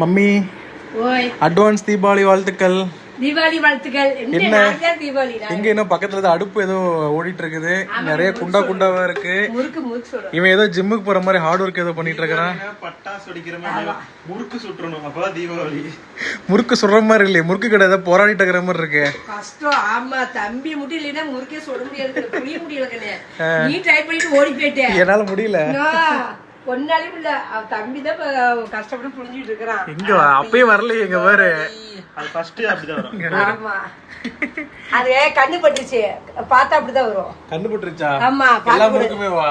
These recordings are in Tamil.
மம்மி அட்வான்ஸ் தீபாவளி வாழ்த்துக்கள். தீபாவளி வாழ்த்துக்கள். என்ன என்ன? தீபாவளி இங்க இன்னும் பக்கத்துல அடுப்பு ஏதோ ஓடிட்டு இருக்குது நிறைய குண்டா குண்டாவா இருக்கு. இவன் ஏதோ ஜிம்முக்கு போற மாதிரி ஹார்ட் ஒர்க் ஏதோ பண்ணிட்டு இருக்கிறான். பட்டாசு வெடிக்கிற மாதிரி முறுக்கு சுற்றணும் அப்பதான் தீபாவளி. முறுக்கு சுடுற மாதிரி இல்லையே. முறுக்கு கடை ஏதோ போராடிட்டு இருக்கிற மாதிரி இருக்கு. கஷ்டம். ஆமா தம்பி முட்டி இல்லைன்னா முறுக்கே சுட முடியாது. புளிய முடியல கண்ணே. நீ ட்ரை பண்ணிட்டு ஓடி போயிட்டேன் என்னால முடியல. ஒன்னாலையும் இல்ல அவ தம்பி தான் கஷ்டப்பட்டு புரிஞ்சுட்டு இருக்கிறான் எங்க அப்பயே வரலையே எங்க பாரு. அது ஃபர்ஸ்ட் அப்படிதான் வரும். ஆமா. அது கண்ணு பட்டுச்சு பார்த்தா அப்படிதான் வரும். கண்டுபட்டுருச்சா ஆமா எல்லா முறுக்குமே வா.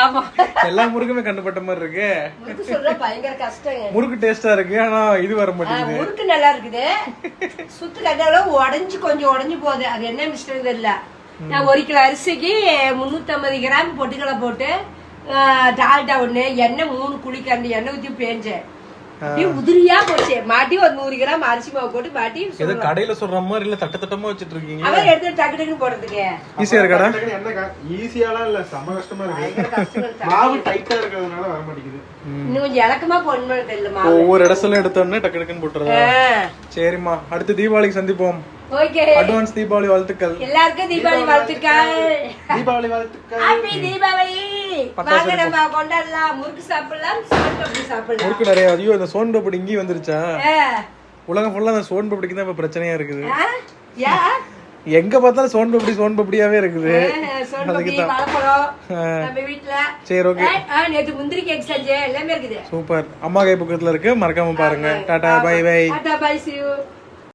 ஆமா. எல்லா முறுக்குமே கண்டுபட்ட மாதிரி இருக்கு. முறுக்கு சொல்ற பயங்கர கஷ்டங்க முறுக்கு டேஸ்டா இருக்கு ஆனா இது வர மாட்டேங்குது. முறுக்கு நல்லா இருக்குது. சுத்து கட்டால உடஞ்சு கொஞ்சம் உடஞ்சு போகுது. அது என்ன மிஸ்டேக் தெரியல. நான் ஒரு கிலோ அரிசிக்கு முந்நூற்றம்பது கிராம் பொட்டுக்கடலை போட்டு டால்டா ஒண்ணு எண்ணெய் மூணு குழிக்கரண்டி எண்ணெய் ஊத்தி பேஞ்சேன். உதிரியா போச்சு. மாட்டி ஒரு நூறு கிராம் அரிசி மாவு போட்டு மாட்டி ஏதோ கடையில சொல்ற மாதிரி இல்ல தட்ட தட்டமா வச்சிட்டு இருக்கீங்க. அவன் எடுத்து டக்கு டக்குன்னு போடுறதுக்கு. ஈஸியா இருக்காடா என்ன ஈஸியாலாம் இல்ல செம கஷ்டமா இருக்கு. மாவு டைட்டா இருக்கிறதுனால வர மாட்டேங்குது. இன்னும் கொஞ்சம் இலக்கமா போடணும் தெரியலமா ஒவ்வொரு இடத்துல எடுத்தோடனே டக்கு டக்குன்னு போட்டுறதா? சரிம்மா அடுத்து தீபாவளிக்கு சந்திப்போம். ஓகே. அட்வான்ஸ் தீபாவளி வாழ்த்துக்கள். எல்லாருக்கும் தீபாவளி வாழ்த்துக்கள். தீபாவளி வாழ்த்துக்கள். ஹாப்பி தீபாவளி. வாங்க நம்ம கொண்டாடலாம். முறுக்கு சாப்பிடலாம் சோன் பப்படி சாப்பிடலாம். முறுக்கு நிறைய ஐயோ இந்த சோன் பப்படி இங்கேயும் வந்துருச்சா. உலகம் ஃபுல்லா அந்த சோன் பப்படிக்கு தான் இப்ப பிரச்சனையா இருக்குது? எங்க பார்த்தாலும் சோன் பப்படி சோன் பப்படியாவே இருக்குது. சரி ஓகே. நேத்து முந்திரி கேக் செஞ்சேன். எல்லாமே இருக்குது. சூப்பர். அம்மா கை பக்கத்துல இருக்கு. மறக்காம பாருங்க. Tata bye bye. Tata bye you.